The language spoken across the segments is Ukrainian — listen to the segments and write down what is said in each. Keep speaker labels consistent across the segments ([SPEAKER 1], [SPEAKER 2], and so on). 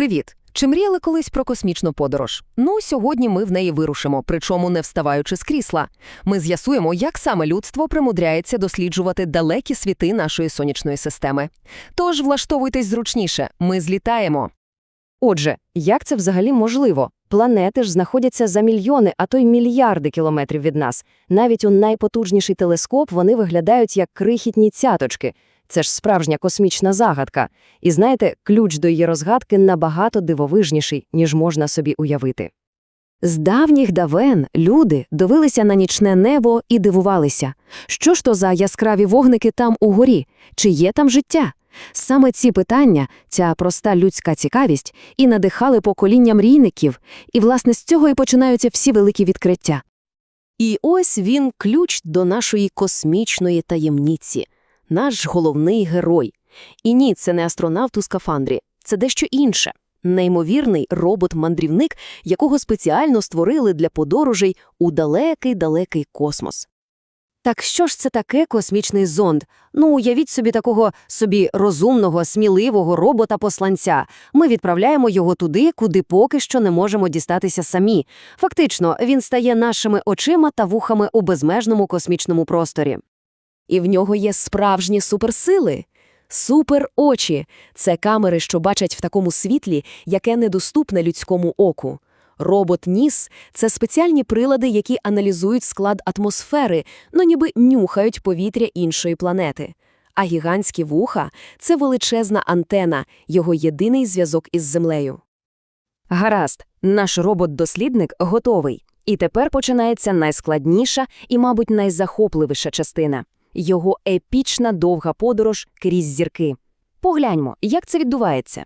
[SPEAKER 1] Привіт! Чи мріяли колись про космічну подорож? Ну, сьогодні ми в неї вирушимо, причому не вставаючи з крісла. Ми з'ясуємо, як саме людство примудряється досліджувати далекі світи нашої сонячної системи. Тож влаштовуйтесь зручніше, ми злітаємо.
[SPEAKER 2] Отже, як це взагалі можливо? Планети ж знаходяться за мільйони, а то й мільярди кілометрів від нас. Навіть у найпотужніший телескоп вони виглядають як крихітні цяточки. Це ж справжня космічна загадка. І знаєте, ключ до її розгадки набагато дивовижніший, ніж можна собі уявити. З давніх давен люди дивилися на нічне небо і дивувалися. Що ж то за яскраві вогники там угорі? Чи є там життя? Саме ці питання, ця проста людська цікавість, і надихали покоління мрійників, і, власне, з цього і починаються всі великі відкриття.
[SPEAKER 3] І ось він ключ до нашої космічної таємниці, наш головний герой. І ні, це не астронавт у скафандрі, це дещо інше. Неймовірний робот-мандрівник, якого спеціально створили для подорожей у далекий-далекий космос.
[SPEAKER 2] Так що ж це таке космічний зонд? Ну, уявіть собі такого собі розумного, сміливого робота-посланця. Ми відправляємо його туди, куди поки що не можемо дістатися самі. Фактично, він стає нашими очима та вухами у безмежному космічному просторі.
[SPEAKER 3] І в нього є справжні суперсили. Суперочі – це камери, що бачать в такому світлі, яке недоступне людському оку. Робот-ніс – це спеціальні прилади, які аналізують склад атмосфери, ну ніби нюхають повітря іншої планети. А гігантські вуха – це величезна антена, його єдиний зв'язок із Землею.
[SPEAKER 2] Гаразд, наш робот-дослідник готовий. І тепер починається найскладніша і, мабуть, найзахопливіша частина – його епічна довга подорож крізь зірки. Погляньмо, як це відбувається.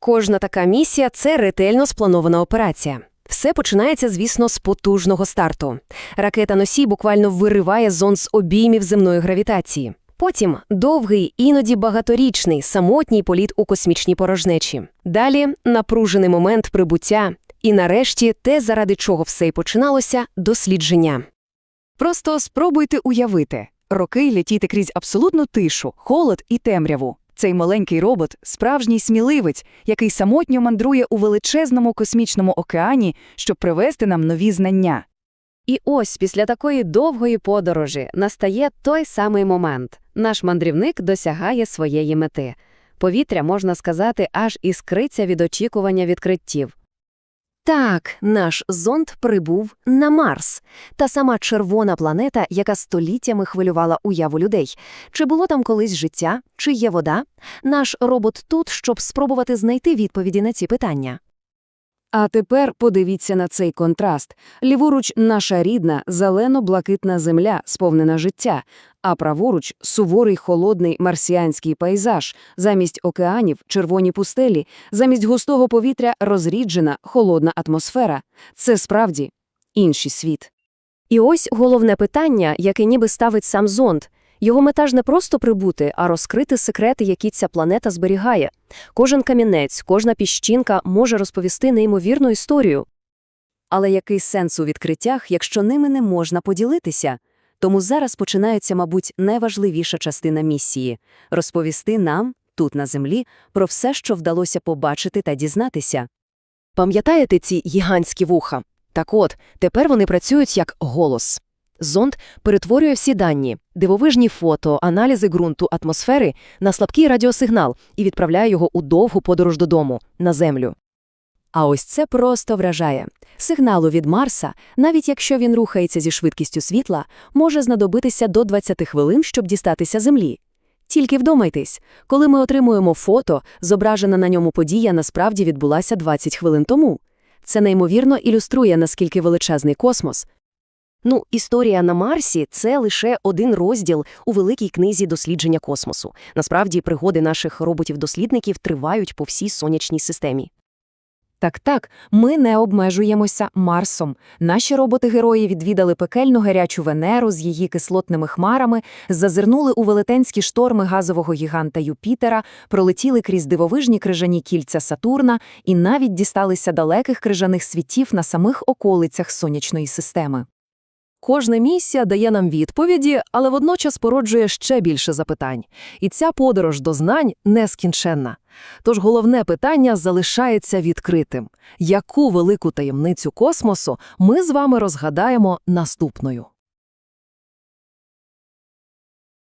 [SPEAKER 3] Кожна така місія – це ретельно спланована операція. Все починається, звісно, з потужного старту. Ракета-носій буквально вириває зон з обіймів земної гравітації. Потім довгий, іноді багаторічний, самотній політ у космічній порожнечі. Далі напружений момент прибуття. І нарешті те, заради чого все й починалося – дослідження.
[SPEAKER 4] Просто спробуйте уявити. Роки летіти крізь абсолютну тишу, холод і темряву. Цей маленький робот – справжній сміливець, який самотньо мандрує у величезному космічному океані, щоб привести нам нові знання.
[SPEAKER 2] І ось після такої довгої подорожі настає той самий момент. Наш мандрівник досягає своєї мети. Повітря, можна сказати, аж іскриться від очікування відкриттів.
[SPEAKER 3] Так, наш зонд прибув на Марс. Та сама червона планета, яка століттями хвилювала уяву людей. Чи було там колись життя, чи є вода? Наш робот тут, щоб спробувати знайти відповіді на ці питання.
[SPEAKER 2] А тепер подивіться на цей контраст. Ліворуч наша рідна, зелено-блакитна земля, сповнена життя, а праворуч суворий холодний марсіанський пейзаж, замість океанів червоні пустелі, замість густого повітря розріджена холодна атмосфера. Це справді інший світ.
[SPEAKER 3] І ось головне питання, яке ніби ставить сам зонд. Його мета ж не просто прибути, а розкрити секрети, які ця планета зберігає. Кожен камінець, кожна піщинка може розповісти неймовірну історію.
[SPEAKER 2] Але який сенс у відкриттях, якщо ними не можна поділитися? Тому зараз починається, мабуть, найважливіша частина місії – розповісти нам, тут на землі, про все, що вдалося побачити та дізнатися.
[SPEAKER 3] Пам'ятаєте ці гігантські вуха? Так от, тепер вони працюють як голос. Зонд перетворює всі дані, дивовижні фото, аналізи ґрунту, атмосфери на слабкий радіосигнал і відправляє його у довгу подорож додому, на Землю. А ось це просто вражає. Сигналу від Марса, навіть якщо він рухається зі швидкістю світла, може знадобитися до 20 хвилин, щоб дістатися Землі. Тільки вдумайтесь, коли ми отримуємо фото, зображена на ньому подія насправді відбулася 20 хвилин тому. Це неймовірно ілюструє, наскільки величезний космос. Ну, історія на Марсі це лише один розділ у великій книзі дослідження космосу. Насправді, пригоди наших роботів-дослідників тривають по всій сонячній системі.
[SPEAKER 4] Так-так, ми не обмежуємося Марсом. Наші роботи-герої відвідали пекельну гарячу Венеру з її кислотними хмарами, зазирнули у велетенські шторми газового гіганта Юпітера, пролетіли крізь дивовижні крижані кільця Сатурна і навіть дісталися далеких крижаних світів на самих околицях сонячної системи.
[SPEAKER 3] Кожна місія дає нам відповіді, але водночас породжує ще більше запитань. І ця подорож до знань нескінченна. Тож головне питання залишається відкритим. Яку велику таємницю космосу ми з вами розгадаємо наступною?